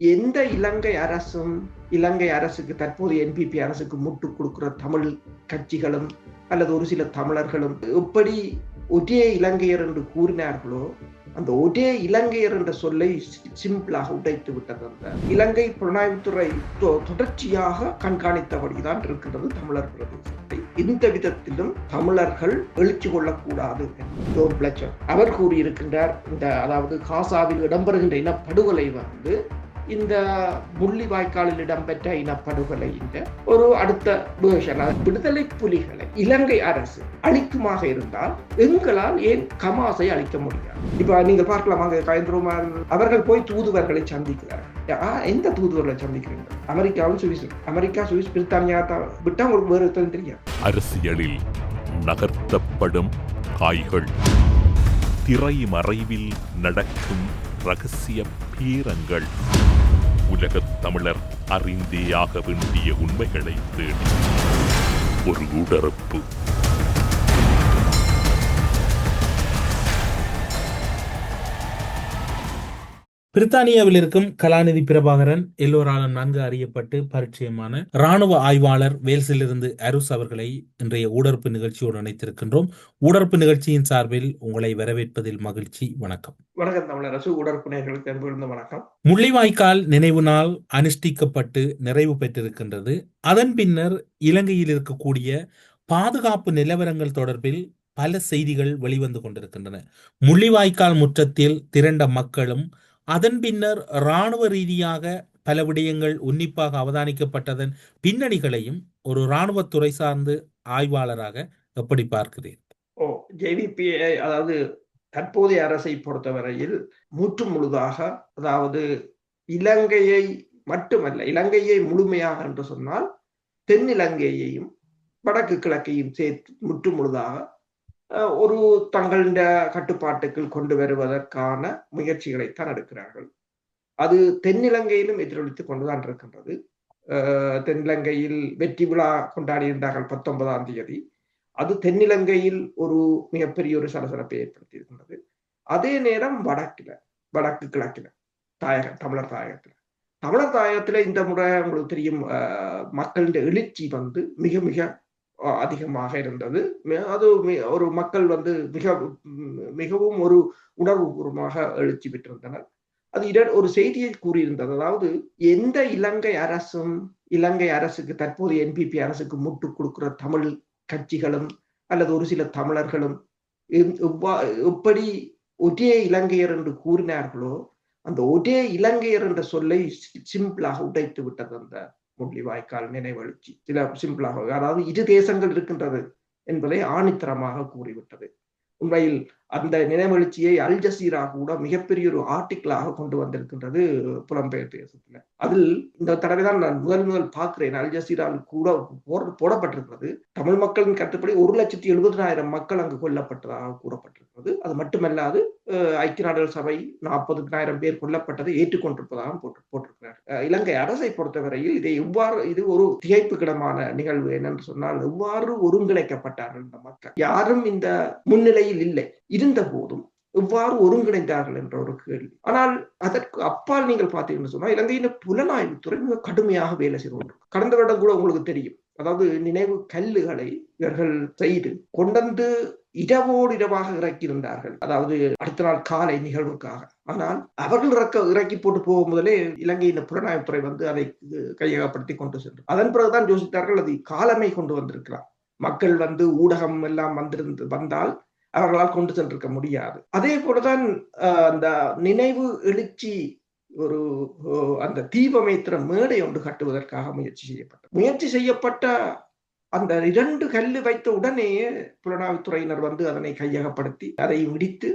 எந்த இலங்கை அரசும் இலங்கை அரசுக்கு தற்போது என்பிபி அரசுக்கு முட்டு கொடுக்கிற தமிழ் கட்சிகளும் அல்லது ஒரு சில தமிழர்களும் எப்படி ஒரே இலங்கையர் என்று கூறினார்களோ அந்த ஒரே இலங்கையர் என்ற சொல்லை சிம்பிளாக உடைத்து விட்டது அந்த இலங்கை புலனாய்வுத்துறை தொடர்ச்சியாக கண்காணித்தபடிதான் இருக்கின்றது தமிழர் பிரதேசத்தை. இந்த விதத்திலும் தமிழர்கள் எழுச்சி கொள்ளக்கூடாது அவர் கூறியிருக்கின்றார் இந்த அதாவது காசாவில் இடம்பெறுகின்ற இனப்படுகொலை வந்து இந்த முள்ளி வாய்க்காலில் இடம்பெற்ற இனப்படுகொலை ஒரு அடுத்த வேஷன் விடுதலை புலிகளை இலங்கை அரசு அழிக்குமாக இருந்தால் எங்களால் ஏன் கமாசை அழிக்க முடியாது? இப்ப நீங்க பார்க்கலாம் அங்க கயந்திரமார் அவர்கள் போய் தூதுவர்களை சந்திக்கிறார்கள் எந்த தூதுவர்களை சந்திக்கிறீங்க? அமெரிக்காவும் சுவிஸ் அமெரிக்கா சுவிஸ் பிரித்தானியா விட்டா உங்களுக்கு வேறு தெரியும் அரசியலில் நகர்த்தப்படும் காய்கள் திரை மறைவில் நடக்கும் ரகசிய பீரங்கள். உலகத் தமிழர் அறிந்தேயாக வேண்டிய உண்மைகளை தேடி. ஒரு உடறுப்பு பிரித்தானியாவில் இருக்கும் கலாநிதி பிரபாகரன் எல்லோராலும் நன்கு அறியப்பட்டு பரிச்சயமான ராணுவ ஆய்வாளர் வேல்ஸிலிருந்து அருஸ் அவர்களை இன்றைய ஊடறுப்பு நிகழ்ச்சியோடு இணைத்திருக்கின்றோம். ஊடறுப்பு நிகழ்ச்சியின் சார்பில் உங்களை வரவேற்பதில் மகிழ்ச்சி வணக்கம். வணக்கம் தமிழரசு அன்பிருந்த வணக்கம். முள்ளிவாய்க்கால் நினைவு நாள் அனுஷ்டிக்கப்பட்டு நிறைவு பெற்றிருக்கின்றது. அதன் பின்னர் இலங்கையில் இருக்கக்கூடிய பாதுகாப்பு நிலவரங்கள் தொடர்பில் பல செய்திகள் வெளிவந்து கொண்டிருக்கின்றன. முள்ளிவாய்க்கால் முற்றத்தில் திரண்ட மக்களும் அதன் பின்னர் இராணுவ ரீதியாக பல விடயங்கள் உன்னிப்பாக அவதானிக்கப்பட்டதன் பின்னணிகளையும் ஒரு இராணுவத்துறை சார்ந்து ஆய்வாளராக எப்படி பார்க்கிறேன் ஓ ஜேவிபிஐ அதாவது தற்போதைய அரசை பொறுத்தவரையில் முற்று முழுதாக அதாவது இலங்கையை மட்டுமல்ல இலங்கையை முழுமையாக என்று சொன்னால் தென்னிலங்கையையும் வடக்கு கிழக்கையும் சேர்த்து முற்று முழுதாக ஒரு தங்களிட கட்டுப்பாட்டுக்குள் கொண்டு வருவதற்கான முயற்சிகளைத்தான் எடுக்கிறார்கள். அது தென்னிலங்கையிலும் எதிரொலித்துக் கொண்டுதான் இருக்கின்றது. தென்னிலங்கையில் வெற்றி விழா கொண்டாடியிருந்தார்கள் பத்தொன்பதாம் தேதி. அது தென்னிலங்கையில் ஒரு மிகப்பெரிய ஒரு சலசலப்பை ஏற்படுத்தி இருக்கின்றது அதே நேரம் வடக்கில வடக்கு கிழக்கில தாயக தமிழர் தாயகத்துல. தமிழர் தாயகத்துல இந்த முறை உங்களுக்கு தெரியும் மக்களின் எழுச்சி வந்து மிக மிக அதிகமாக இருந்தது. அது ஒரு மக்கள் வந்து மிக மிகவும் ஒரு உணர்வுபூர்வமாக எழுச்சி பெற்றிருந்தனர். அது இட ஒரு செய்தியை கூறியிருந்தது. அதாவது எந்த இலங்கை அரசும் இலங்கை அரசுக்கு தற்போது என்பிபி அரசுக்கு முட்டு கொடுக்கிற தமிழ் கட்சிகளும் அல்லது ஒரு சில தமிழர்களும் எப்படி ஒரே இலங்கையர் என்று கூறினார்களோ அந்த ஒரே இலங்கையர் என்ற சொல்லை சிம்பிளாக உடைத்து விட்டது அந்த முள்ளிவாய்க்கால் நினைவெழுச்சி சில சிம்பிளாக அதாவது இரு தேசங்கள் இருக்கின்றது என்பதை ஆணித்தரமாக கூறிவிட்டது. உண்மையில் அந்த நினைவெழுச்சியை அல் ஜசீரா கூட மிகப்பெரிய ஒரு ஆர்டிக்கிளாக கொண்டு வந்திருக்கின்றது புலம்பெயர் தேசத்துல அதில் இந்த தடவை தான் நான் முதல் முதல் பார்க்கிறேன். அல் ஜசீராவில் கூட போடப்பட்டிருக்கிறது. தமிழ் மக்களின் கருத்துப்படி ஒரு லட்சத்தி எழுபதாயிரம் மக்கள் அங்கு கொல்லப்பட்டதாக கூறப்பட்டிருக்கிறது. அது மட்டுமல்லாது ஐக்கிய நாடுகள் சபை நாற்பதுனாயிரம் பேர் கொல்லப்பட்டதை ஏற்றுக்கொண்டிருப்பதாக போட்டு போட்டிருக்கிறார். இலங்கை அரசை பொறுத்தவரையில் இதை எவ்வாறு இது ஒரு திகைப்புக்கிடமான நிகழ்வு என்னென்று சொன்னால் எவ்வாறு ஒருங்கிணைக்கப்பட்டார்கள் இந்த மக்கள்? யாரும் இந்த முன்னிலையில் இல்லை. இருந்த போதும் எவ்வாறு ஒருங்கிணைந்தார்கள் என்ற ஒரு கேள்வி. ஆனால் அதற்கு அப்பால் நீங்கள் பார்த்தீங்கன்னு சொன்னால் இலங்கையின் புலனாய்வுத்துறை மிக கடுமையாக வேலை செய்து கொண்டு கடந்த வருடம் கூட உங்களுக்கு தெரியும். அதாவது நினைவு கல்லுகளை இவர்கள் செய்து கொண்டந்து இரவோடு இரவாக இறக்கியிருந்தார்கள். அதாவது அடுத்த நாள் காலை நிகழ்வுக்காக. ஆனால் அவர்கள் இறக்க இறக்கி போட்டு போகும் முதலே இலங்கையின் புலனாய்வுத்துறை வந்து அதை கையகப்படுத்தி கொண்டு சென்று அதன் பிறகுதான் யோசித்தார்கள் அது காலமை கொண்டு வந்திருக்கிறார் மக்கள் வந்து ஊடகம் எல்லாம் வந்திருந்து வந்தால் அவர்களால் கொண்டு சென்றிருக்க முடியாது. அதே போலதான் அந்த நினைவு எழுச்சி ஒரு அந்த தீபமேத்திர மேடை ஒன்று கட்டுவதற்காக முயற்சி செய்யப்பட்ட முயற்சி செய்யப்பட்ட அந்த இரண்டு கல்லு வைத்த உடனேயே புலனாய்வுத்துறையினர் வந்து அதனை கையகப்படுத்தி அதை இடித்து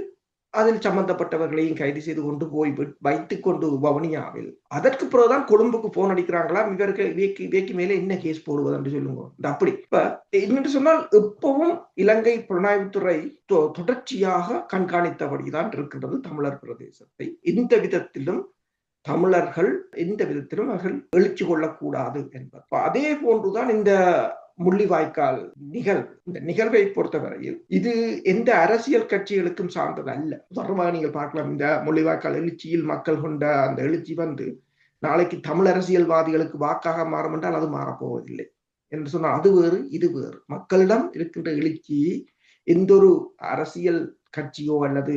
அதில் சம்பந்தப்பட்டவர்களையும் கைது செய்து கொண்டு போய் வைத்து கொண்டு வவுனியாவில். அதற்கு பிறகுதான் கொழும்புக்கு போன் அடிக்கிறாங்களா? இவருக்கு இவைக்கு இவைக்கு மேலே என்ன கேஸ் போடுவது என்று சொல்லுங்க. இந்த அப்படி. இப்ப இன்னொன்று சொன்னால் இப்பவும் இலங்கை புலனாய்வுத்துறை தொடர்ச்சியாக கண்காணித்தபடிதான் இருக்கின்றது தமிழர் பிரதேசத்தை. இந்த விதத்திலும் தமிழர்கள் எந்த விதத்திலும் அவர்கள் எழுச்சி கொள்ளக்கூடாது என்பது. அதே போன்றுதான் இந்த முள்ளிவாய்க்கால் நிகழ்வு. இந்த நிகழ்வை பொறுத்தவரையில் இது எந்த அரசியல் கட்சிகளுக்கும் சார்ந்தது அல்ல. உதாரணமாக நீங்கள் பார்க்கலாம் இந்த முள்ளிவாய்க்கால் எழுச்சியில் மக்கள் கொண்ட அந்த எழுச்சி வந்து நாளைக்கு தமிழ் அரசியல்வாதிகளுக்கு வாக்காக மாறும் என்றால் அது மாறப்போவதில்லை என்று சொன்னால் அது வேறு இது வேறு. மக்களிடம் இருக்கின்ற எழுச்சி எந்த ஒரு அரசியல் கட்சியோ அல்லது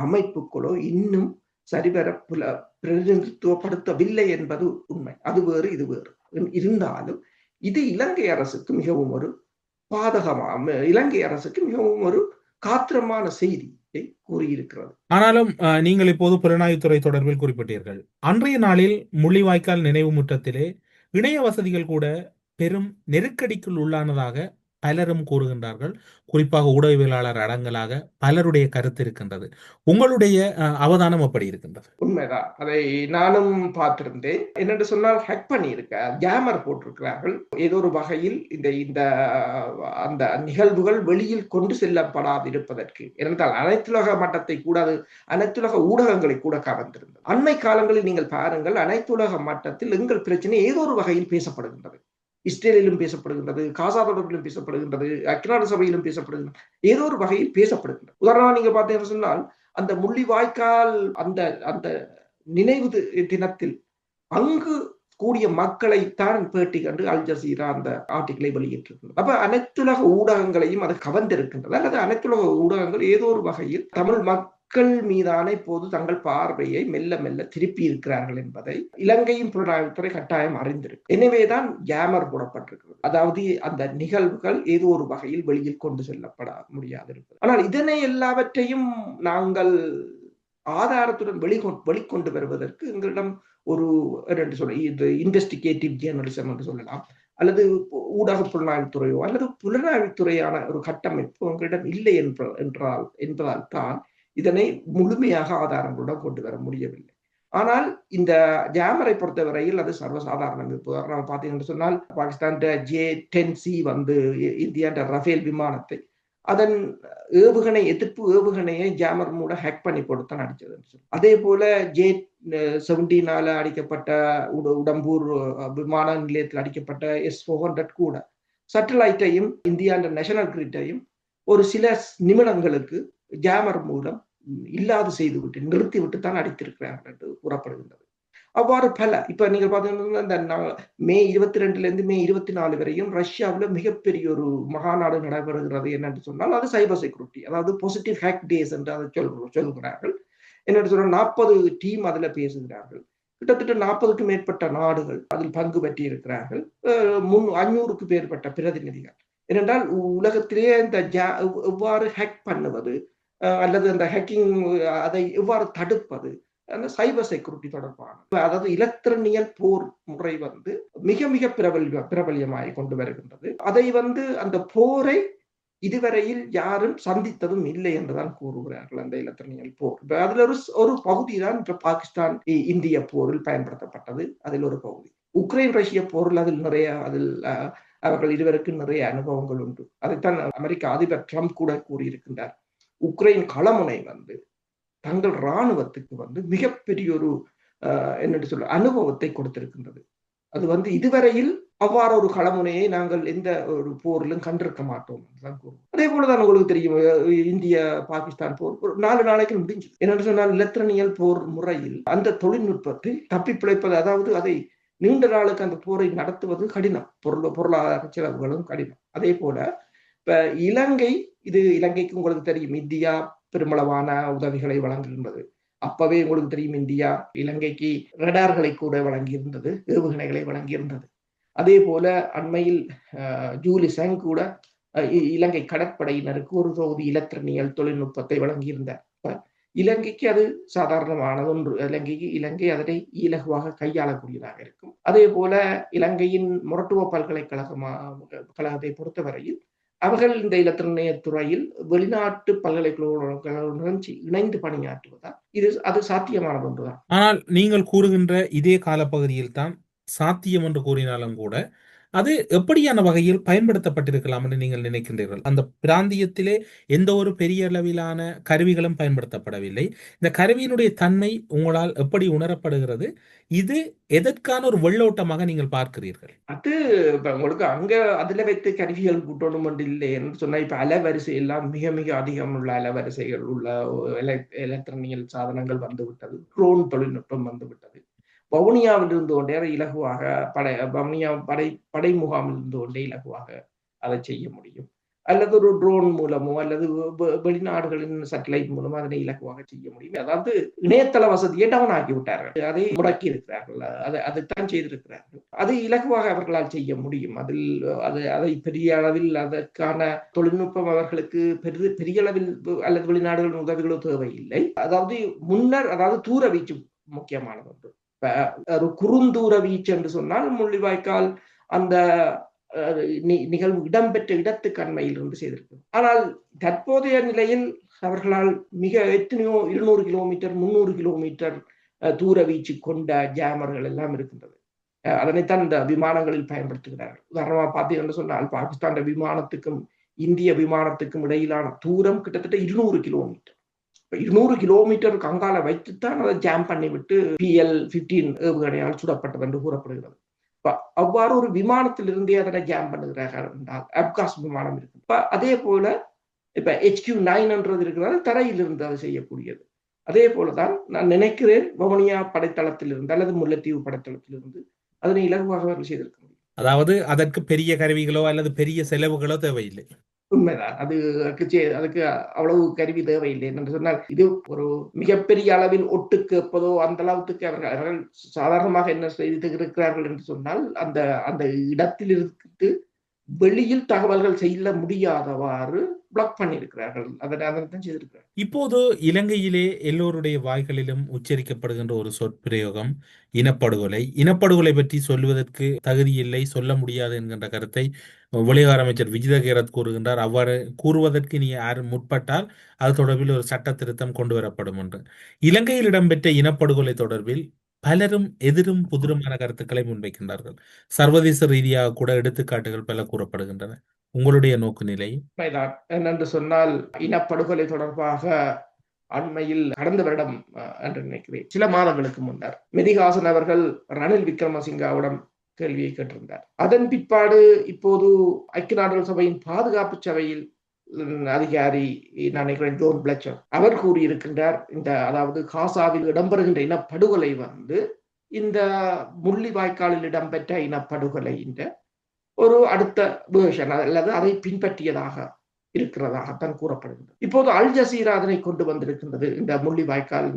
அமைப்புகளோ இன்னும் சரிவர புல பிரதிநிதித்துவப்படுத்தவில்லை என்பது உண்மை. அது வேறு இது வேறு. இருந்தாலும் இது இலங்கை அரசுக்கு மிகவும் ஒரு பாதகமா இலங்கை அரசுக்கு மிகவும் ஒரு காத்திரமான செய்தி கூறியிருக்கிறது. ஆனாலும் நீங்கள் இப்போது புலனாய்வுத்துறை தொடர்பில் குறிப்பிட்டீர்கள். அன்றைய நாளில் முள்ளிவாய்க்கால் நினைவு முற்றத்திலே இணைய வசதிகள் கூட பெரும் நெருக்கடிக்குள் உள்ளானதாக பலரும் கூறுகின்றார்கள். குறிப்பாக ஊடகவியலாளர் அடங்கலாக பலருடைய கருத்து இருக்கின்றது. உங்களுடைய அவதானம் அப்படி இருக்கின்றது? உண்மைதான். அதை நானும் பார்த்திருந்தேன். என்னென்று சொன்னால் ஹேக் பண்ணியிருக்க கேமர் போட்டிருக்கிறார்கள். ஏதோ ஒரு வகையில் இந்த இந்த அந்த நிகழ்வுகள் வெளியில் கொண்டு செல்லப்படாதிருப்பதற்கு. ஏனென்றால் அனைத்துலக மட்டத்தை கூட அது அனைத்துலக ஊடகங்களை கூட கவர்ந்திருந்தது. அண்மை காலங்களில் நீங்கள் பாருங்கள் அனைத்துலக மட்டத்தில் எங்கள் பிரச்சனை ஏதோ ஒரு வகையில் பேசப்படுகின்றது. இஸ்ரேலிலும் பேசப்படுகின்றது காசா தொடர்பிலும் பேசப்படுகின்றது அக்னாடு சபையிலும் பேசப்படுகின்றது ஏதோ ஒரு வகையில் பேசப்படுகின்றது. உதாரணமாக நீங்க பார்த்தீங்கன்னு சொன்னால் அந்த முள்ளிவாய்க்கால் அந்த அந்த நினைவு தினத்தில் அங்கு கூடிய மக்களை தான் பேட்டி கண்டு அல் ஜசீரா அந்த ஆர்டிகளை வெளியிட்டிருக்கிறது அப்ப அனைத்துலக ஊடகங்களையும் அது கவர்ந்திருக்கின்றது. அல்லது அனைத்துலக ஊடகங்கள் ஏதோ ஒரு வகையில் தமிழ் மக்கள் மீதான இப்போது தங்கள் பார்வையை மெல்ல மெல்ல திருப்பி இருக்கிறார்கள் என்பதை இலங்கையின் புலனாய்வுத்துறை கட்டாயம் அறிந்திருக்கு. எனவேதான் கேமர் போடப்பட்டிருக்கிறது. அதாவது அந்த நிகழ்வுகள் ஏதோ ஒரு வகையில் வெளியில் கொண்டு செல்லப்பட முடியாது ஆனால் இதனை எல்லாவற்றையும் நாங்கள் ஆதாரத்துடன் வெளிக்கொ வெளிக்கொண்டு வருவதற்கு எங்களிடம் ஒரு ரெண்டு சொல்ல இது இன்வெஸ்டிகேட்டிவ் ஜேர்னலிசம் என்று சொல்லலாம். அல்லது ஊடக புலனாய்வுத்துறையோ அல்லது புலனாய்வுத்துறையான ஒரு கட்டமைப்பு உங்களிடம் இல்லை என்ற என்றால் என்பதால் தான் இதனை முழுமையாக ஆதாரங்களுடன் கொண்டு வர முடியவில்லை. ஆனால் இந்த ஜாமரை பொறுத்தவரையில் அது சர்வசாதாரணம் இப்போ நம்ம பார்த்தீங்கன்னு சொன்னால் பாகிஸ்தான் ஜே டென் சி வந்து இந்தியாண்ட ரஃபேல் விமானத்தை அதன் ஏவுகணை எதிர்ப்பு ஏவுகணையை ஜாமர் மூட ஹேக் பண்ணி கொடுத்தான் அடிச்சதுன்னு சொல்லி அதே போல ஜே செவன்டீனால அடிக்கப்பட்ட உட- உடம்பூர் விமான நிலையத்தில் அடிக்கப்பட்ட எஸ் ஃபோர் ஹண்ட்ரட் கூட சட்டலைட்டையும் இந்தியாண்ட நேஷனல் கிரிட்டையும் ஒரு சில நிமிடங்களுக்கு ஜாமர் மூலம் இல்லாது செய்துவிட்டு நிறுத்திவிட்டு தான் அடித்திருக்கிறார்கள் என்று கூறப்படுகின்றது. அவ்வாறு பல இப்ப நீங்க பாத்தீங்கன்னா இந்த மே இருபத்தி ரெண்டுல இருந்து மே இருபத்தி நாலு வரையும் ரஷ்யாவில மிகப்பெரிய ஒரு மகாநாடு நடைபெறுகிறது என்னென்று சொன்னால் அது சைபர் செக்யூரிட்டி அதாவது பாசிட்டிவ் ஹேக் டேஸ் என்று அதை சொல் சொல்கிறார்கள். என்னென்று சொன்னால் நாற்பது டீம் அதுல பேசுகிறார்கள். கிட்டத்தட்ட நாற்பதுக்கும் மேற்பட்ட நாடுகள் அதில் பங்கு பற்றி இருக்கிறார்கள் முன் அஞ்சூறுக்கு மேற்பட்ட பிரதிநிதிகள். ஏனென்றால் உலகத்திலேயே இந்த ஜா- எவ்வாறு ஹேக் பண்ணுவது அல்லது அந்த ஹேக்கிங் அதை எவ்வாறு தடுப்பது? அந்த சைபர் செக்யூரிட்டி தொடர்பான அதாவது இலத்திரனியல் போர் முறை வந்து மிக மிக பிரபல்ய பிரபல்யமாய் கொண்டு வருகின்றது. அதை வந்து அந்த போரை இதுவரையில் யாரும் சந்தித்ததும் இல்லை என்றுதான் கூறுகிறார்கள் அந்த இலத்திரனியல் போர். அதுல ஒரு ஒரு பகுதி தான் இப்ப பாகிஸ்தான் இந்திய போரில் பயன்படுத்தப்பட்டது. அதில் ஒரு பகுதி. உக்ரைன் ரஷ்ய போரில் அதில் நிறைய அதில் அவர்கள் இருவருக்கும் நிறைய அனுபவங்கள் உண்டு. அதைத்தான் அமெரிக்க அதிபர் ட்ரம்ப் கூட கூறியிருக்கின்றார். உக்ரைன் களமுனை வந்து தங்கள் இராணுவத்துக்கு வந்து மிகப்பெரிய ஒரு அஹ், சொல்ல அனுபவத்தை கொடுத்திருக்கின்றது. அது வந்து இதுவரையில் அவ்வாறு ஒரு களமுனையை நாங்கள் எந்த ஒரு போரிலும் கண்டிருக்க மாட்டோம் கூறுவோம். அதே போலதான் உங்களுக்கு தெரியும் இந்திய பாகிஸ்தான் போர் ஒரு நாலு நாளைக்கு முடிஞ்சது. என்னென்னு சொன்னால் இலத்திரனியல் போர் முறையில் அந்த தொழில்நுட்பத்தை தப்பி பிழைப்பது அதாவது அதை நீண்ட நாளுக்கு அந்த போரை நடத்துவது கடினம். பொருள் பொருளாதார செலவுகளும் கடினம். அதே போல இப்ப இலங்கை இது இலங்கைக்கு உங்களுக்கு தெரியும். இந்தியா பெருமளவான உதவிகளை வழங்குகின்றது அப்பவே உங்களுக்கு தெரியும் இந்தியா இலங்கைக்கு ரடார்களை கூட வழங்கியிருந்தது ஏவுகணைகளை வழங்கியிருந்தது. அதே போல அண்மையில் ஜூலி சங் கூட இ- இலங்கை கடற்படையினருக்கு ஒரு தொகுதி இலத்திரனியல் தொழில்நுட்பத்தை வழங்கியிருந்தார். இப்ப இலங்கைக்கு அது சாதாரணமானதொன்று இலங்கைக்கு இலங்கை அதனை இலகுவாக கையாளக்கூடியதாக இருக்கும். அதே போல இலங்கையின் மொரட்டுவ பல்கலைக்கழகமா கழகத்தை பொறுத்தவரையில் அவர்கள் இந்த இலத்திரனிய துறையில் வெளிநாட்டு பல்கலைக்கழகங்களுடன் இணைந்து பணியாற்றுவதால் இது அது சாத்தியமானது ஒன்றுதான். ஆனால் நீங்கள் கூறுகின்ற இதே காலப்பகுதியில் தான் சாத்தியம் என்று கூறினாலும் கூட அது எப்படியான வகையில் பயன்படுத்தப்பட்டிருக்கலாம் என்று நீங்கள் நினைக்கின்றீர்கள்? அந்த பிராந்தியத்திலே எந்த ஒரு பெரிய அளவிலான கருவிகளும் பயன்படுத்தப்படவில்லை. இந்த கருவியினுடைய தன்மை உங்களால் எப்படி உணரப்படுகிறது? இது எதற்கான ஒரு வெள்ளோட்டமாக நீங்கள் பார்க்கிறீர்கள்? அது இப்ப உங்களுக்கு அங்க அதுல வைத்து கருவிகள் கூட்டணும் இல்லை என்று சொன்னா இப்ப அலைவரிசை எல்லாம் மிக மிக அதிகம் உள்ள அலைவரிசைகள் உள்ள எலக்ட்ரானியல் சாதனங்கள் வந்துவிட்டது. ட்ரோன் தொழில்நுட்பம் வந்துவிட்டது. வவுனியாவில் இருந்து கொண்டே அதை இலகுவாக படை வவுனியா படை படை முகாமில் இருந்து கொண்டே இலகுவாக அதை செய்ய முடியும். அல்லது ஒரு ட்ரோன் மூலமோ அல்லது வெளிநாடுகளின் சேட்டலைட் மூலமோ அதனை இலகுவாக செய்ய முடியும். அதாவது இணையதள வசதியை டவுன் ஆக்கி விட்டார்கள் அதை முடக்கி இருக்கிறார்கள் அதை அதைத்தான் செய்திருக்கிறார்கள். அதை இலகுவாக அவர்களால் செய்ய முடியும். அதில் அது அதை பெரிய அளவில் அதற்கான தொழில்நுட்பம் அவர்களுக்கு பெரிய பெரிய அளவில் அல்லது வெளிநாடுகளின் உதவிகளோ தேவையில்லை. அதாவது முன்னர் அதாவது தூர வீச்சு முக்கியமானது ஒன்று ஒரு குறுந்தூர வீச்சு என்று சொன்னால் முள்ளிவாய்க்கால் அந்த அஹ், நி- நிகழ்வு இடம்பெற்ற இடத்துக்கண்மையில் இருந்து செய்திருக்கு ஆனால் தற்போதைய நிலையில் அவர்களால் மிக எத்தனையோ இருநூறு கிலோமீட்டர் முன்னூறு கிலோமீட்டர் அஹ், தூர வீச்சு கொண்ட ஜாமர்கள் எல்லாம் இருக்கின்றது. அதனைத்தான் இந்த விமானங்களில் பயன்படுத்துகிறார்கள். உதாரணமா பார்த்தீங்கன்னு சொன்னால் பாகிஸ்தான் விமானத்துக்கும் இந்திய விமானத்துக்கும் இடையிலான தூரம் கிட்டத்தட்ட இருநூறு கிலோமீட்டர். இருநூறு கிலோமீட்டர் கங்கால வைத்துத்தான் அதை ஜாம் பண்ணிவிட்டு பிஎல் பிப்டீன் ஏவுகணையால் சுடப்பட்டது என்று கூறப்படுகிறது. அவ்வாறு ஒரு விமானத்திலிருந்தே அதனை ஜாம் பண்ணுகிறார்கள் என்றால் அப்காஸ் விமானம் இருக்கு இப்ப அதே போல இப்ப ஹெச்கியூ நைன் என்றது இருக்கிறது தரையிலிருந்து அதை செய்யக்கூடியது. அதே போலதான் நான் நினைக்கிறேன் வவுனியா படைத்தளத்திலிருந்து அல்லது முல்லைத்தீவு படைத்தளத்திலிருந்து அதனை இலகுவாக அவர்கள் செய்திருக்க முடியும். அதாவது அதற்கு பெரிய கருவிகளோ அல்லது பெரிய செலவுகளோ தேவையில்லை. உண்மைதான். அது அதுக்கு அதுக்கு அவ்வளவு கருவி தேவையில்லை என்று சொன்னால் இது ஒரு மிகப்பெரிய அளவில் ஒட்டு கேட்பதோ அந்த அளவுக்கு அவர்கள் அவர்கள் சாதாரணமாக என்ன செய்து இருக்கிறார்கள் என்று சொன்னால் அந்த அந்த இடத்தில் இருந்து வெளியில் தகவல்கள் செய்ய முடியாதவாறு பிளாக் பண்ணியிருக்கிறார்கள். அதனை தான் இப்போது இலங்கையிலே எல்லோருடைய வாய்களிலும் உச்சரிக்கப்படுகின்ற ஒரு சொற்பிரயோகம் இனப்படுகொலை. இனப்படுகொலை பற்றி சொல்வதற்கு தகுதியில்லை சொல்ல முடியாது என்கின்ற கருத்தை வெளியுறவு அமைச்சர் விஜித கூறுகின்றார். அவ்வாறு கூறுவதற்கு நீ யாரும் முற்பட்டால் அது தொடர்பில் ஒரு சட்ட திருத்தம் கொண்டு வரப்படும் என்று. இலங்கையில் இடம்பெற்ற இனப்படுகொலை தொடர்பில் பலரும் எதிரும் புதிருமான கருத்துக்களை முன்வைக்கின்றார்கள். சர்வதேச ரீதியாக கூட எடுத்துக்காட்டுகள் பல கூறப்படுகின்றன. உங்களுடைய நோக்கு நிலை? என்னென்று சொன்னால் இனப்படுகொலை தொடர்பாக அண்மையில் கடந்த வருடம் அஹ், என்று நினைக்கிறேன் சில மாதங்களுக்கு முன்னர் மெதிகாசன் அவர்கள் ரணில் விக்ரமசிங்காவிடம் கேள்வியை கேட்டிருந்தார். அதன் பிற்பாடு இப்போது ஐக்கிய நாடுகள் சபையின் பாதுகாப்பு சபையில் அதிகாரி நான் நினைக்கிறேன் ஜோன் பிளச்சர். அவர் கூறியிருக்கின்றார் இந்த அதாவது காசாவில் இடம்பெறுகின்ற இனப்படுகொலை வந்து இந்த முள்ளிவாய்க்காலில் இடம்பெற்ற இனப்படுகொலை இந்த ஒரு அடுத்த வேர்ஷன் அல்லது அதை பின்பற்றியதாக இருக்கிறதாகத்தான் கூறப்படுகிறது இப்போது அல் ஜசீரா அதனை கொண்டு வந்திருக்கின்றது. இந்த முள்ளிவாய்க்கால்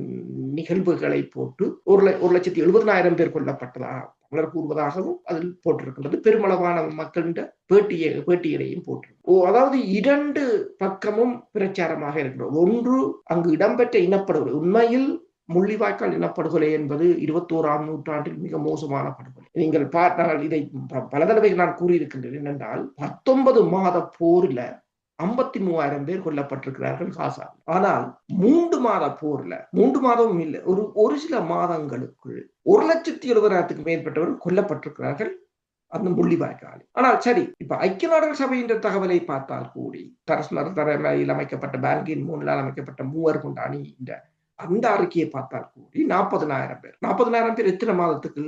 நிகழ்வுகளை போட்டு ஒரு ல- ஒரு லட்சத்தி எழுபதனாயிரம் பேர் கொல்லப்பட்டதாக. பலர் கூறுவதாகவும் அதில் போட்டிருக்கின்றது. பெருமளவான மக்களின் பேட்டியை பேட்டியலையும் போட்டிருக்கும். ஓ அதாவது இரண்டு பக்கமும் பிரச்சாரமாக இருக்கின்றது. ஒன்று அங்கு இடம்பெற்ற இனப்படுகொலை. உண்மையில் முள்ளிவாய்க்கால் இனப்படுகொலை என்பது இருபத்தோராம் நூற்றாண்டில் மிக மோசமான படுகொலை. நீங்கள் பார்த்தால் இதை ப- பல தடவை நான் கூறியிருக்கின்றேன். என்னென்றால் பத்தொன்பது மாத போர்ல ஐம்பத்தி மூவாயிரம் பேர் கொல்லப்பட்டிருக்கிறார்கள் காசா ஆனால் மூன்று மாத போர்ல மூன்று மாதமும் இல்லை ஒரு ஒரு சில மாதங்களுக்குள் ஒரு லட்சத்தி எழுபதாயிரத்துக்கு மேற்பட்டவர்கள் கொல்லப்பட்டிருக்கிறார்கள் அந்த முள்ளிவாய்க்காலி ஆனால் சரி இப்ப ஐக்கிய நாடுகள் சபையின் தகவலை பார்த்தால் கூடி தரஸ்மர் தலைமையில் அமைக்கப்பட்ட பேங்கின் மூணில் அமைக்கப்பட்ட மூவர் கொண்ட அணி இந்த அந்த அறிக்கையை பார்த்தால் கூடி நாற்பதனாயிரம் பேர். நாற்பதனாயிரம் பேர் எத்தனை மாதத்துக்கு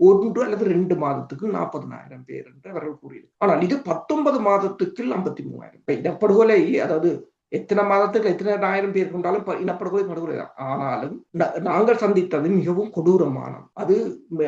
ஒன்று அல்லது ரெண்டு மாதத்துக்கு நாற்பதனாயிரம் பேர் என்று அவர்கள் கூறியிருக்கிறார் ஆனால் இது பத்தொன்பது மாதத்துக்கு ஐம்பத்தி மூவாயிரம் இப்ப இனப்படுகொலை அதாவது எத்தனை மாதத்துக்கு எத்தனை ஆயிரம் பேர் கொண்டாலும் இனப்படுகொலை படுகொலை தான். ஆனாலும் நாங்கள் சந்தித்தது மிகவும் கொடூரமானது அது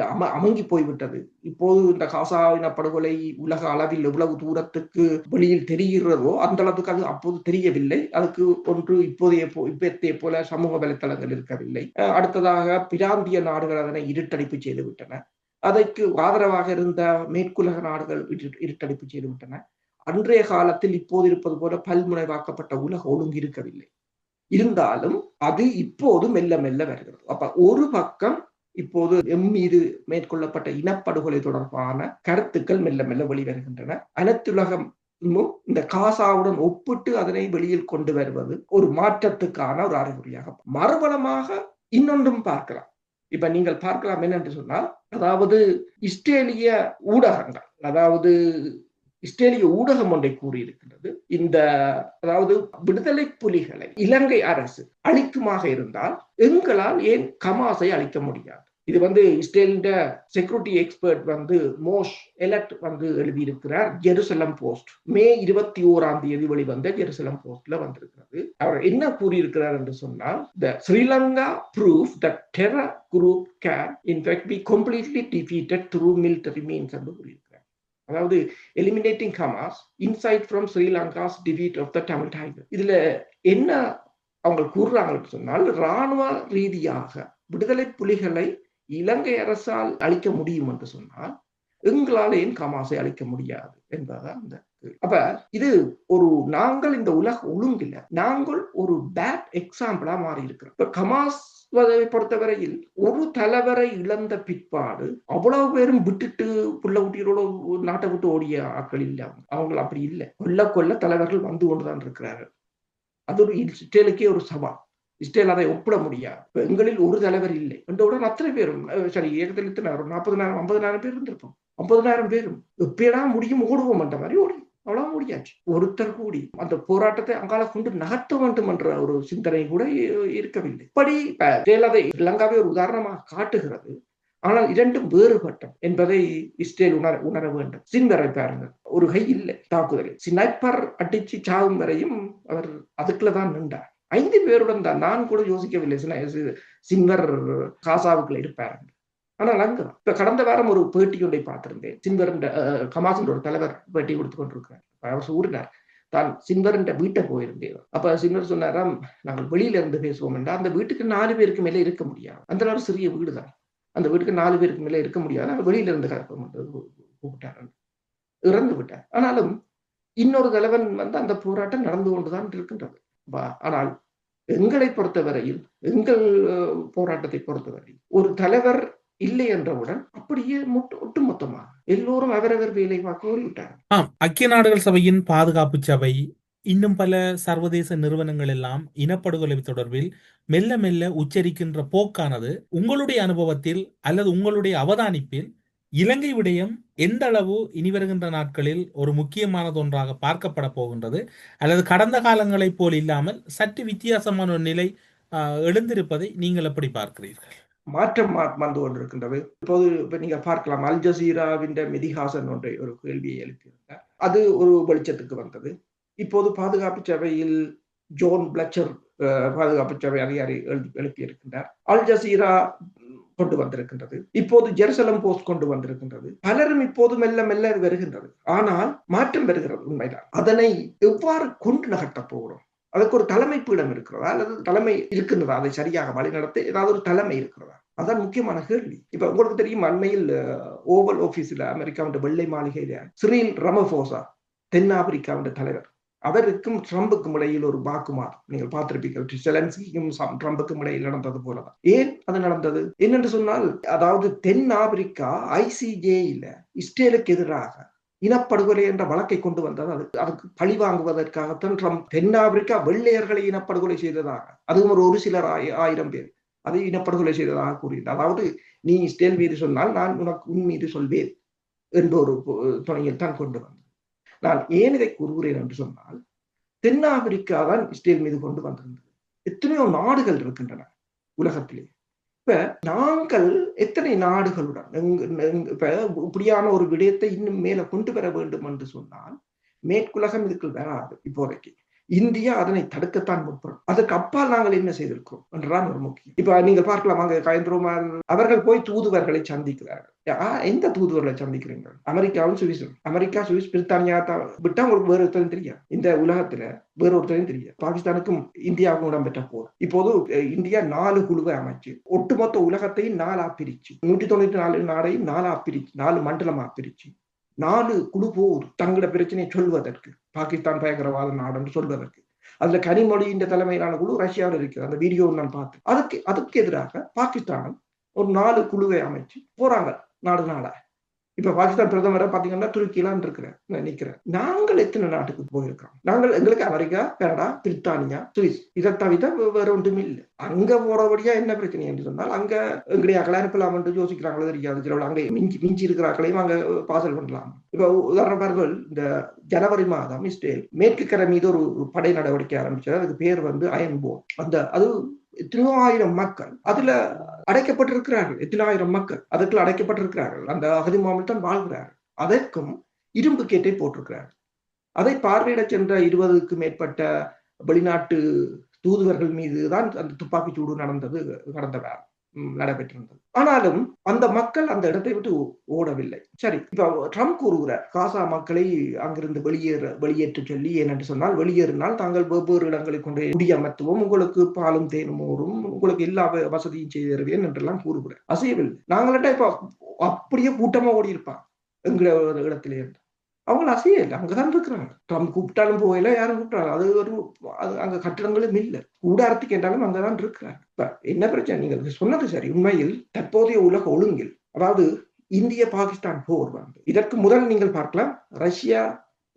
அம அமங்கி போய்விட்டது. இப்போது இந்த காசா இனப்படுகொலை உலக அளவில் எவ்வளவு தூரத்துக்கு வெளியில் தெரிகிறதோ அந்த அளவுக்கு அது அப்போது தெரியவில்லை. அதுக்கு ஒன்று இப்போதைய போ இப்பத்தைய போல சமூக வலைத்தளங்கள் இருக்கவில்லை. அடுத்ததாக பிராந்திய நாடுகள் அதனை இருட்டடிப்பு செய்து விட்டன அதற்கு ஆதரவாக இருந்த மேற்குலக நாடுகள் இரு- இருட்டடிப்பு செய்து விட்டன அன்றைய காலத்தில் இப்போது இருப்பது போல பல்முனைவாக்கப்பட்ட உலக ஒழுங்கு இருக்கவில்லை. இருந்தாலும் அது இப்போது மெல்ல மெல்ல வருகிறது. அப்ப ஒரு பக்கம் இப்போது எம் மீது மேற்கொள்ளப்பட்ட இனப்படுகொலை தொடர்பான கருத்துக்கள் மெல்ல மெல்ல வெளிவருகின்றன. அனைத்துலகமும் இந்த காசாவுடன் ஒப்பிட்டு அதனை வெளியில் கொண்டு வருவது ஒரு மாற்றத்துக்கான ஒரு அறிகுறியாக மறுபலமாக இன்னொன்றும் பார்க்கலாம். இப்ப நீங்கள் பார்க்கலாம் என்னென்று சொன்னால் அதாவது இஸ்ரேலிய ஊடகங்கள் அதாவது இஸ்ரேலிய ஊடகம் ஒன்றை கூறியிருக்கிறது இந்த அதாவது விடுதலை புலிகளை இலங்கை அரசு அழிக்குமாக இருந்தால் எங்களால் ஏன் கமாசை அழிக்க முடியாது? இது வந்து இஸ்ரேலிண்ட செக்யூரிட்டி எக்ஸ்பர்ட் வந்து மோஷ் எலட் வந்து எழுதியிருக்கிறார் ஜெருசலம் போஸ்ட் மே இருபத்தி ஓராம் தேதி வெளிவந்த ஜெருசலம் போஸ்ட்ல வந்திருக்கிறது. அவர் என்ன கூறியிருக்கிறார் என்று சொன்னால் the Sri Lanka proof the terror group can in fact be completely defeated through military means என்று கூறியிருக்கிறார். அதாவது eliminating Hamas inside from Sri Lanka's tweet of the Tamil tiger இதுல என்ன அவங்க கூறுறாங்கன்னு சொன்னால் இராணுவ ரீதியாக விடுதலை புலிகளை இலங்கை அரசால் அழிக்க முடியும் என்று சொன்னால் எங்களால் ஏன் கமாசை அழிக்க முடியாது என்பதுதான் அந்த அப்ப இது ஒரு நாங்கள் இந்த உலக ஒழுங்கில நாங்கள் ஒரு பேட் எக்ஸாம்பிளா மாறி இருக்கிறோம் இப்ப கமாஸ் பொறுத்தவரையில் ஒரு தலைவரை இழந்த பிற்பாடு அவ்வளவு பேரும் விட்டுட்டு புள்ள குட்டிகளோட நாட்டை விட்டு ஓடிய ஆட்கள் இல்லை அவங்க. அவங்க அப்படி இல்லை. கொல்ல கொல்ல தலைவர்கள் வந்து கொண்டுதான் இருக்கிறார்கள். அது ஒரு இஸ்ரேலுக்கே ஒரு சவால். இஸ்ரேல் அதை ஒப்பிட முடியாது. எங்களில் ஒரு தலைவர் இல்லை. என்றவுடன் அத்தனை பேரும் சரி ஏகத்தில் இத்தனை ஒரு ஐம்பதனாயிரம் பேர் இருந்திருப்போம். ஐம்பதுனாயிரம் பேரும் எப்படியா முடியும் ஓடுவோம் என்ற மாதிரி ஓடி அவ்வளவு முடியாச்சு ஒருத்தர் கூடி அந்த போராட்டத்தை அங்கால கொண்டு நகர்த்த வேண்டும் என்ற ஒரு சிந்தனை கூட இருக்கவில்லை. இப்படி இப்ப இஸ்ரேல் அதை இலங்காவை ஒரு உதாரணமாக காட்டுகிறது. ஆனால் இரண்டும் வேறுபட்டம் என்பதை இஸ்ரேல் உணர உணர வேண்டும். சின்வரை பாருங்கள். ஒரு கை இல்லை தாக்குதலில். ஸ்னைப்பர் அடிச்சு சாகும் வரையும் அவர் அதுக்குள்ளதான் நின்றார். ஐந்து பேருடன் தான். நான் கூட யோசிக்கவில்லை. சின- சி- காசாவுக்குள்ள இருப்பார். ஆனால் அங்க இப்ப கடந்த வாரம் ஒரு பேட்டி ஒன்றை பார்த்திருந்தேன். சின்வர் கமாசின் ஒரு தலைவர் பேட்டி கொடுத்து கொண்டிருக்கிறார். அவர் கூறினார் தான் சின்வரின் வீட்டை போயிருந்தேன். அப்ப சின்வர் சொன்னாராம் நாங்கள் வெளியில இருந்து பேசுவோம் என்றால் அந்த வீட்டுக்கு நாலு பேருக்கு மேலே இருக்க முடியாது. அந்த ஒரு சிறிய வீடு தான். அந்த வீட்டுக்கு நாலு பேருக்கு மேலே இருக்க முடியாது. நாங்கள் வெளியில இருந்து கூப்பிட்டார். இறந்து விட்டார். ஆனாலும் இன்னொரு தலைவன் வந்து அந்த போராட்டம் நடந்து கொண்டுதான் இருக்கின்றது. ஆனால் எங்களை பொறுத்தவரையில் எங்கள் போராட்டத்தை பொறுத்தவரை ஒரு தலைவர் இல்லை என்றவுடன் அப்படியே ஒட்டுமொத்தமா ஒட்டுமொத்தமாக எல்லோரும் அவரவர் வேலை பார்க்க ஆம். ஐக்கிய நாடுகள் சபையின் பாதுகாப்பு சபை இன்னும் பல சர்வதேச நிறுவனங்கள் எல்லாம் இனப்படுகொலை தொடர்பில் மெல்ல மெல்ல உச்சரிக்கின்ற போக்கானது உங்களுடைய அனுபவத்தில் அல்லது உங்களுடைய அவதானிப்பில் இலங்கை விடயம் எந்த அளவு இனி வருகின்ற நாட்களில் ஒரு முக்கியமானது ஒன்றாக பார்க்கப்பட போகின்றது. அல்லது கடந்த காலங்களைப் போல் இல்லாமல் சற்று வித்தியாசமான ஒரு நிலை எழுந்திருப்பதை நீங்கள் எப்படி பார்க்கிறீர்கள்? மாற்றம் வந்து கொண்டிருக்கின்றது. இப்போது இப்போ நீங்க பார்க்கலாம் அல் ஜசீராவின் மிதிஹாசன் ஒன்றை ஒரு கேள்வியை எழுப்பியிருந்தார். அது ஒரு வெளிச்சத்துக்கு வந்தது. இப்போது பாதுகாப்பு சபையில் ஜோன் பிளச்சர் பாதுகாப்பு சபை அதிகாரி எழுப்பியிருக்கின்றார். அல் ஜசீரா கொண்டு வந்திருக்கின்றது. இப்போது ஜெருசலம் போஸ்ட் கொண்டு வந்திருக்கின்றது. பலரும் இப்போது மெல்ல மெல்ல வருகின்றது. ஆனால் மாற்றம் வருகிறது உண்மைதான். அதனை எவ்வாறு கொண்டு நகர்த்தப் போகிறோம்? அதுக்கு ஒரு தலைமை பீடம் இருக்கிறதா? அல்லது தலைமை இருக்கின்றதா? அதை சரியாக வழிநடத்த ஏதாவது ஒரு தலைமை இருக்கிறதா? அதான் முக்கியமான கேள்வி. இப்ப உங்களுக்கு தெரியும் அண்மையில் ஓவல் ஆபீஸ்ல அமெரிக்காவுடைய வெள்ளை மாளிகையில சிறில் ரமபோசா தென்னாப்பிரிக்காவுடைய தலைவர். அவருக்கும் ட்ரம்புக்கும் இடையில் ஒரு வாக்குமார் நீங்கள் பார்த்திருப்பீர்கள் செலன்ஸ்கிக்கும் ட்ரம்புக்கும் இடையில் நடந்தது போலதான். ஏன் அது நடந்தது? என்னென்று சொன்னால் அதாவது தென் ஆப்பிரிக்கா ஐசிஜேயில இஸ்ரேலுக்கு எதிராக இனப்படுகொலை என்ற வழக்கை கொண்டு வந்தது. அது அதுக்கு பழி வாங்குவதற்காகத்தான் ட்ரம்ப் தென்னாப்பிரிக்கா வெள்ளையர்களை இனப்படுகொலை செய்ததாக அதுவும் ஒரு ஒரு சிலர் ஆயிரம் பேர் அதை இனப்படுகொலை செய்ததாக கூறினார். அதாவது நீ இஸ்ரேல் மீது சொன்னால் நான் உனக்கு உன் மீது சொல்வேன் என்ற ஒரு துணையில் தான் கொண்டு வந்தேன். நான் ஏன் இதை கூறுகிறேன் என்று சொன்னால் தென்னாப்பிரிக்கா தான் இஸ்ரேல் மீது கொண்டு வந்திருந்தது. எத்தனையோ நாடுகள் இருக்கின்றன உலகத்திலே. இப்ப நாங்கள் எத்தனை நாடுகளுடன் இப்ப இப்படியான ஒரு விடயத்தை இன்னும் மேல கொண்டு வர வேண்டும் என்று சொன்னால் மேற்குலகம் இதுக்குள் வராது இப்போதைக்கு. இந்தியா அதனை தடுக்கத்தான் முற்படும். அதற்கு அப்பால் நாங்கள் என்ன செய்திருக்கிறோம்? என்றுதான் ஒரு முக்கியம் இப்ப நீங்க பார்க்கலாம் அங்க கயந்திரமார் அவர்கள் போய் தூதுவர்களை சந்திக்கிறார்கள். எந்த தூதுவர்களை சந்திக்கிறீங்க அமெரிக்காவும் சுவிஸும். அமெரிக்கா சுவிஸ் பிரித்தானியா தான் விட்டா உங்களுக்கு வேற ஒருத்தரும் தெரியாது. இந்த உலகத்துல வேற ஒருத்தரையும் தெரியாது. பாகிஸ்தானுக்கும் இந்தியாவுக்கும் இடம்பெற்ற போர். இப்போது இந்தியா நாலு குழுவை அமைச்சு ஒட்டுமொத்த உலகத்தையும் நாலா பிரிச்சு நூற்றி தொண்ணூத்தி நாலு நாடையும் நாலா பிரிச்சு நாலு மண்டலமா பிரிச்சு நாலு குழு போர் தங்களோட பிரச்சனையை சொல்வதற்கு பாகிஸ்தான் பயங்கரவாத நாடுன்னு சொல்வதற்கு. அதுல கனிமொழியின் தலைமையிலான குழு ரஷ்யாவில் இருக்குது. அந்த வீடியோ நான் பார்த்தேன். அதுக்கு அதுக்கு எதிராக பாகிஸ்தான் ஒரு நாலு குழுவை அமைச்சு போறாங்க நாடு நாடா. இப்ப பாகிஸ்தான் பிரதமரை பாத்தீங்கன்னா துருக்கிலாம் இருக்கிறேன் நிக்கிறேன். நாங்கள் எத்தனை நாட்டுக்கு போயிருக்கோம்? நாங்கள் எங்களுக்கு அமெரிக்கா கனடா பிரித்தானியா சுவிஸ். இதை தவிர வேற ஒன்றுமே இல்லை. அங்க போறபடியா என்ன பிரச்சனை என்று சொன்னால் அங்க எங்களுடைய அகலாரிப்பெல்லாம் வந்து யோசிக்கிறாங்களோ தெரியாது. சில அங்க மிஞ்சி மிஞ்சி இருக்கிறார்களையும் அங்க பாசல் பண்ணலாம். இப்ப உதாரணமாக இந்த ஜனவரி மாதம் இஸ்ரேல் மேற்கு கரை மீது ஒரு படை நடவடிக்கை ஆரம்பிச்சது. அதுக்கு பேர் வந்து அயன் அந்த அது எத்தனையோ ஆயிரம் மக்கள். அதுல அடைக்கப்பட்டிருக்கிறார்கள். எத்தனாயிரம் மக்கள் அதற்குள் அடைக்கப்பட்டிருக்கிறார்கள். அந்த அகதி முகாமில் தான் வாழ்கிறார்கள் அதற்கும் இரும்பு கேட்டை போட்டிருக்கிறார்கள் அதை பார்வையிடச் சென்ற இருபதுக்கு மேற்பட்ட வெளிநாட்டு தூதுவர்கள் மீது தான் அந்த துப்பாக்கிச்சூடு நடந்தது நடந்தவர் நடைபெற்றிருந்தது. ஆனாலும் அந்த மக்கள் அந்த இடத்தை விட்டு ஓடவில்லை. சரி இப்ப ட்ரம்ப் கூறுகிறார் காசா மக்களை அங்கிருந்து வெளியேற வெளியேற்ற சொல்லி ஏனென்று சொன்னால் வெளியேறினால் தாங்கள் வெவ்வேறு இடங்களை கொண்டு குடியமர்த்துவோம் உங்களுக்கு பாலும் தேனும் ஓடும் உங்களுக்கு எல்லா வசதியும் செய்து தருவேன் என்றெல்லாம் கூறுகிறார். அசையவில்லை. நாங்கள்ட்ட இப்ப அப்படியே கூட்டமா ஓடி இருப்பான் எங்கிற ஒரு இருந்து அவங்க அசையல அங்கதான் இருக்கிறாங்க. ட்ரம்ப் கூப்பிட்டாலும் போகல யாரும் கூப்பிட்டாலும் அது ஒரு அது அங்க கட்டிடங்களும் இல்லை. கூடாரத்துக்கு என்றாலும் அங்கதான் இருக்கிறாங்க. இப்ப என்ன பிரச்சனை? நீங்க சொன்னது சரி. உண்மையில் தற்போதைய உலக ஒழுங்கில் அதாவது இந்திய பாகிஸ்தான் போர் வந்து இதற்கு முதல் நீங்கள் பார்க்கலாம். ரஷ்யா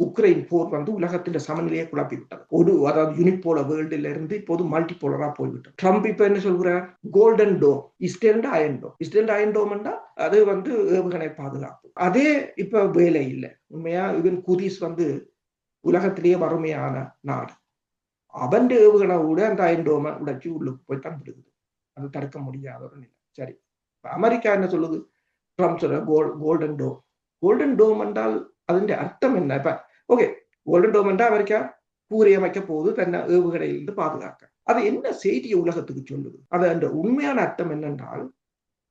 உக்ரைன் போர் வந்து உலகத்தின் சமநிலையை குழப்பி விட்டது ஒரு அதாவது யூனிபோல வேர்ல்டுல இருந்து இப்போது மல்டி போலரா போய்விட்டது. ட்ரம்ப் இப்ப என்ன சொல்கிறார் கோல்டன் டோம் இஸ்டேண்ட் அயன் டோம் இஸ்டேண்ட் அயன் டோம்னா அது வந்து ஏவுகணை பாதுகாப்பு. அதே இப்ப வேலை இல்லை. உண்மையா? இவன் குதிஸ் வந்து உலகத்திலேயே வறுமையான நாடு. அவன் ஏவுகணை கூட அந்த அயன் டோமை உடச்சி உள்ளுக்கு போய் தான் விடுது. அது தடுக்க முடியாத ஒரு நிலை. சரி. அமெரிக்கா என்ன சொல்லுது? ட்ரம்ப் சொல்ற கோல் கோல்டன் டோம் கோல்டன் டோம் என்றால் அதன் அர்த்தம் என்ன? இப்ப ஓகே கோல்டன் டோமெண்டா அமெரிக்கா கூரை அமைக்க போகுது தன்னை ஏவுகணையிலிருந்து பாதுகாக்க அது என்ன செய்தியை உலகத்துக்கு சொல்லுது அது அந்த உண்மையான அர்த்தம் என்னென்றால்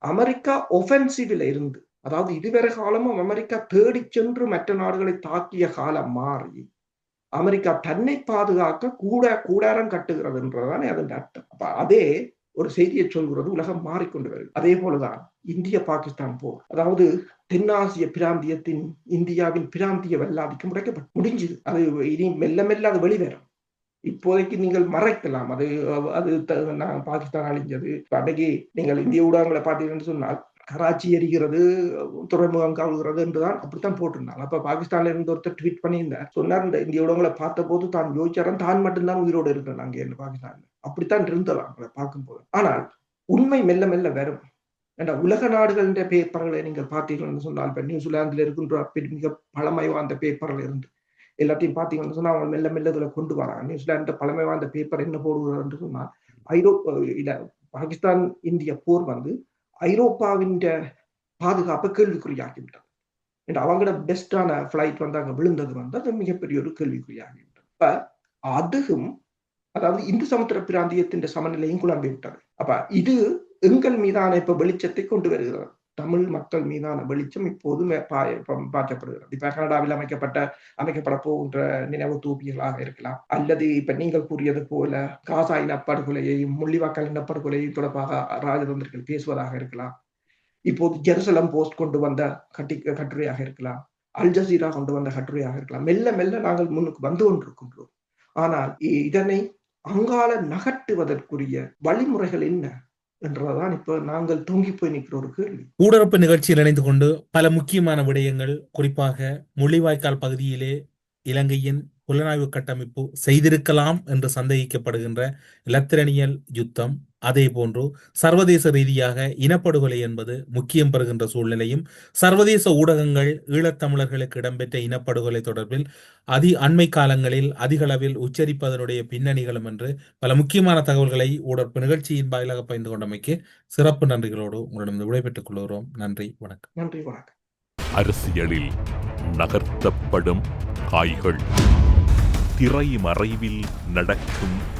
அமெரிக்கா ஒஃபென்சிவ்ல இருந்து அதாவது இதுவரை காலமும் அமெரிக்கா தேடிச் சென்று மற்ற நாடுகளை தாக்கிய காலம் மாறி அமெரிக்கா தன்னை பாதுகாக்க கூட கூடாரம் கட்டுகிறது என்றதுதான் அதன் அர்த்தம் அப்ப அதே ஒரு செய்தியை சொல்கிறது உலகம் மாறிக்கொண்டு வருது அதே போலதான் இந்திய பாகிஸ்தான் போர். அதாவது தென்னாசிய பிராந்தியத்தின் இந்தியாவின் பிராந்திய வெள்ளாதிக்கம் முடைக்கப்பட்டு முடிஞ்சுது. அது இனி மெல்ல மெல்ல அது வெளிவரும். இப்போதைக்கு நீங்கள் மறைக்கலாம். அது அது நான் பாகிஸ்தான் அழிஞ்சது. அன்றைக்கு நீங்கள் இந்திய ஊடகங்களை பார்த்தீங்கன்னு சொன்னால் கராச்சி எரிகிறது துறைமுகம் காவுகிறது என்றுதான் அப்படித்தான் போட்டிருந்தாங்க. அப்ப பாகிஸ்தான்ல இருந்து ஒருத்தர் ட்வீட் பண்ணியிருந்தார். சொன்னார் இந்த இந்திய ஊடகங்களை பார்த்த போது தான் யோசிச்சாரன் தான் மட்டும்தான் உயிரோடு இருக்கிறேன் அங்கே என்ன பாகிஸ்தான்ல. அப்படித்தான் இருந்தலாம் அவங்களை பார்க்கும்போது. ஆனால் உண்மை மெல்ல மெல்ல வரும். ஏன்னா உலக நாடுகளின் பேப்பர்களை நீங்கள் பார்த்தீங்கன்னு சொன்னால் இப்ப நியூசிலாந்துல இருக்கின்ற மிக பழமை வாய்ந்த பேப்பர்கள் இருந்து எல்லாத்தையும் பார்த்தீங்கன்னு சொன்னா அவங்க மெல்ல மெல்ல இதுல கொண்டு வராங்க. நியூசிலாந்து பழமை வாய்ந்த பேப்பர் என்ன போடுகிறதுன்னு சொன்னால் ஐரோப்பா இல்ல பாகிஸ்தான் இந்திய போர் வந்து ஐரோப்பாவின் பாதுகாப்பை கேள்விக்குறியாகிவிட்டது என்று அவங்களோட பெஸ்டான ஃபிளைட் வந்து அங்க விழுந்தது வந்து அது மிகப்பெரிய ஒரு கேள்விக்குறியாகிவிட்டது. இப்ப அதுவும் அதாவது இந்து சமுத்திர பிராந்தியத்தின் சமநிலையும் குழம்பி விட்டது அப்ப இது எங்கள் மீதான இப்ப வெளிச்சத்தை கொண்டு வருகிறது. தமிழ் மக்கள் மீதான வெளிச்சம் இப்போது மே- பா- இப்ப கனடாவில் அமைக்கப்பட்ட அமைக்கப்பட போகின்ற நினைவு தூபிகளாக இருக்கலாம். அல்லது இப்ப நீங்கள் கூறியது போல காசா இனப்படுகொலையையும் முள்ளிவாக்கல் இனப்படுகொலையும் தொடர்பாக ராஜதந்திரிகள் பேசுவதாக இருக்கலாம். இப்போது ஜெருசலம் போஸ்ட் கொண்டு வந்த கட்டி கட்டுரையாக இருக்கலாம். அல் ஜசீரா கொண்டு வந்த கட்டுரையாக இருக்கலாம். மெல்ல மெல்ல நாங்கள் முன்னுக்கு வந்து கொண்டிருக்கின்றோம். ஆனால் இதனை அங்கால நகட்டுவதற்குரிய வழிமுறைகள் என்ன என்றதான் இப்ப நாங்கள் தூங்கி போய் நிற்கிற ஒரு கேள்வி. ஊடரப்பு நிகழ்ச்சியில் இணைந்து கொண்டு பல முக்கியமான விடயங்கள் குறிப்பாக முள்ளிவாய்க்கால் பகுதியிலே இலங்கையின் புலனாய்வு கட்டமைப்பு செய்திருக்கலாம் என்று சந்தேகிக்கப்படுகின்ற இலத்திரனியல் யுத்தம் அதே போன்று சர்வதேச ரீதியாக இனப்படுகொலை என்பது முக்கியம் பெறுகின்ற சூழ்நிலையும் சர்வதேச ஊடகங்கள் ஈழத்தமிழர்களுக்கு இடம்பெற்ற இனப்படுகொலை தொடர்பில் அதி அண்மை காலங்களில் அதிகளவில் உச்சரிப்பதனுடைய பின்னணிகளும் என்று பல முக்கியமான தகவல்களை ஊடரப்பு நிகழ்ச்சியின் வாயிலாக பகிர்ந்து கொண்டமைக்கு சிறப்பு நன்றிகளோடு உங்களிடம் விடைபெற்றுக் கொள்கிறோம். நன்றி வணக்கம். நன்றி வணக்கம். அரசியலில் நகர்த்தப்படும் காய்கள். திரை மறைவில் நடக்கும்